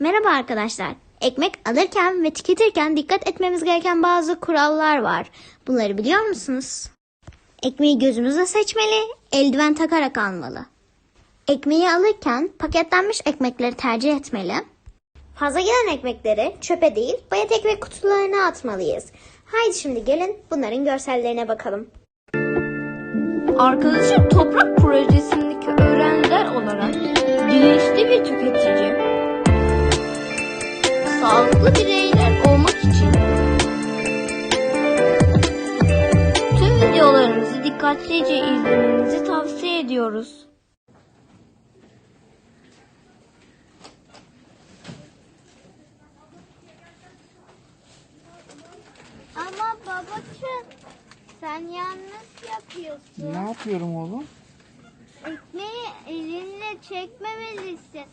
Merhaba arkadaşlar. Ekmek alırken ve tüketirken dikkat etmemiz gereken bazı kurallar var. Bunları biliyor musunuz? Ekmeği gözümüzle seçmeli, eldiven takarak almalı. Ekmeği alırken paketlenmiş ekmekleri tercih etmeli. Fazla gelen ekmekleri çöpe değil, bayat ekmek kutularına atmalıyız. Haydi şimdi gelin bunların görsellerine bakalım. Arkadaşım toprak projesindeki öğrenciler olarak bilinçli bir tüketici, sağlıklı bireyler olmak için tüm videolarımızı dikkatlice izlemenizi tavsiye ediyoruz. Ama babacığım sen yanlış yapıyorsun. Ne yapıyorum oğlum? Ekmeği elinle çekmemelisin.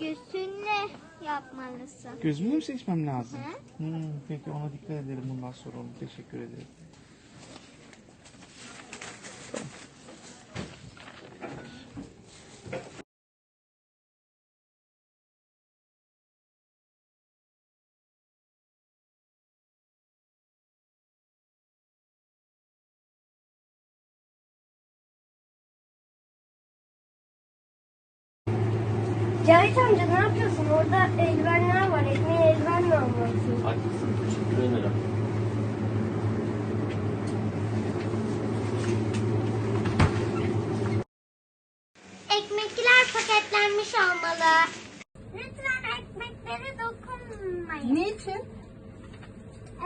Göğsünle yapmalısın. Gözümle mi seçmem lazım? Hı. Hmm, peki ona dikkat ederim bundan sonra. Teşekkür ederim. Cahit amca ne yapıyorsun? Orada eldivenler var. Ekmeği eldivenle almalısın. Haklısın. Teşekkür ederim. Ekmekler paketlenmiş olmalı. Lütfen ekmeklere dokunmayın. Niçin?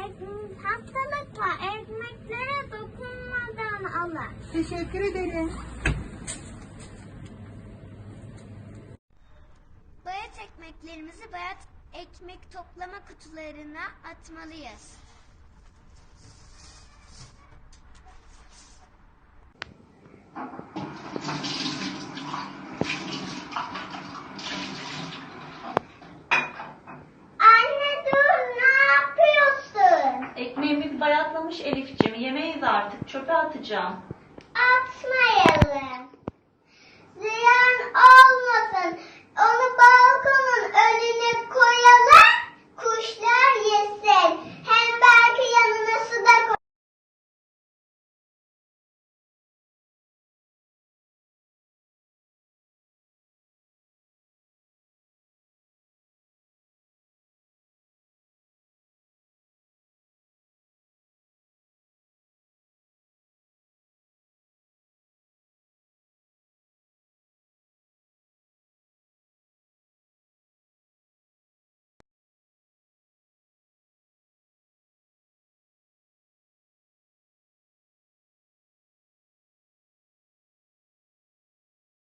Ek- hastalık var. Ekmeklere dokunmadan alın. Teşekkür ederim. Bayat ekmeklerimizi bayat ekmek toplama kutularına atmalıyız. Anne dur ne yapıyorsun? Ekmeğimi bayatlamış Elif'ciğim. Yemeyiz artık. Çöpe atacağım. Atmayalım. Ziyan olmasın.